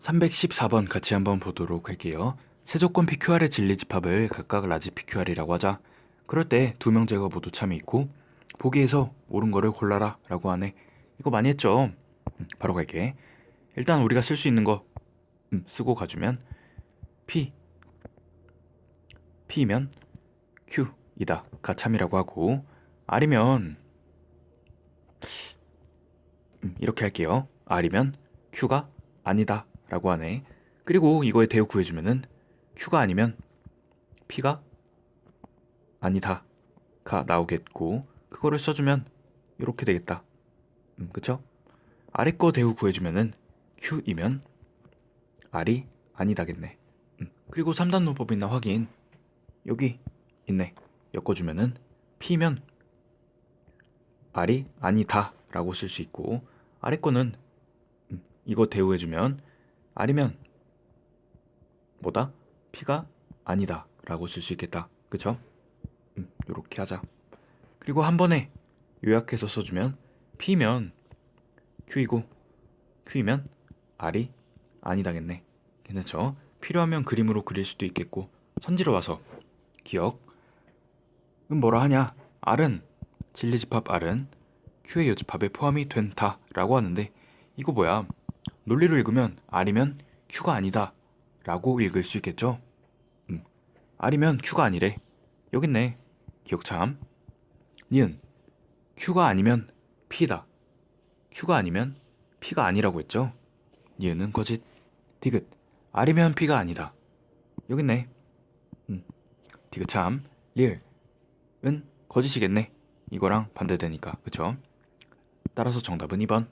314번 같이 한번 보도록 할게요. 세조건 PQR의 진리집합을 각각 라지 PQR이라고 하자. 그럴 때 두 명제가 모두 참이 있고 보기에서 옳은 거를 골라라 라고 하네. 이거 많이 했죠? 음, 바로 갈게. 일단 우리가 쓸 수 있는 거 음, 쓰고 가주면 P P면 Q이다. 가 참이라고 하고 R이면 음, 이렇게 할게요. R이면 Q가 아니다 라고 하네. 그리고 이거에 대우 구해주면은 Q가 아니면 P가 아니다 가 나오겠고 그거를 써주면 이렇게 되겠다. 음, 그쵸? 아래 거 대우 구해주면은 Q이면 R이 아니다겠네. 음, 그리고 3단 논법이나 확인 여기 있네. 엮어주면은 P면 R이 아니다 라고 쓸 수 있고 아래 거는 음, 이거 대우해주면 R이면 뭐다? P가 아니다 라고 쓸 수 있겠다. 그쵸? 음, 요렇게 하자. 그리고 한 번에 요약해서 써주면 P면 Q이고 Q이면 R이 아니다겠네. 괜찮죠? 필요하면 그림으로 그릴 수도 있겠고 선지로 와서 기억 은 뭐라 하냐? R은 진리집합 R은 Q의 여집합에 포함이 된다 라고 하는데 이거 뭐야? 논리로 읽으면 R이면 Q가 아니다 라고 읽을 수 있겠죠? 음, R이면 Q가 아니래. 여기 있네. 기억 참. 니은 Q가 아니면 P다. Q가 아니면 P가 아니라고 했죠? 니은은 거짓. 디귿 R이면 P가 아니다. 여기 있네. 음, 디귿 참. 리을 은 거짓이겠네. 이거랑 반대되니까. 그쵸? 따라서 정답은 2번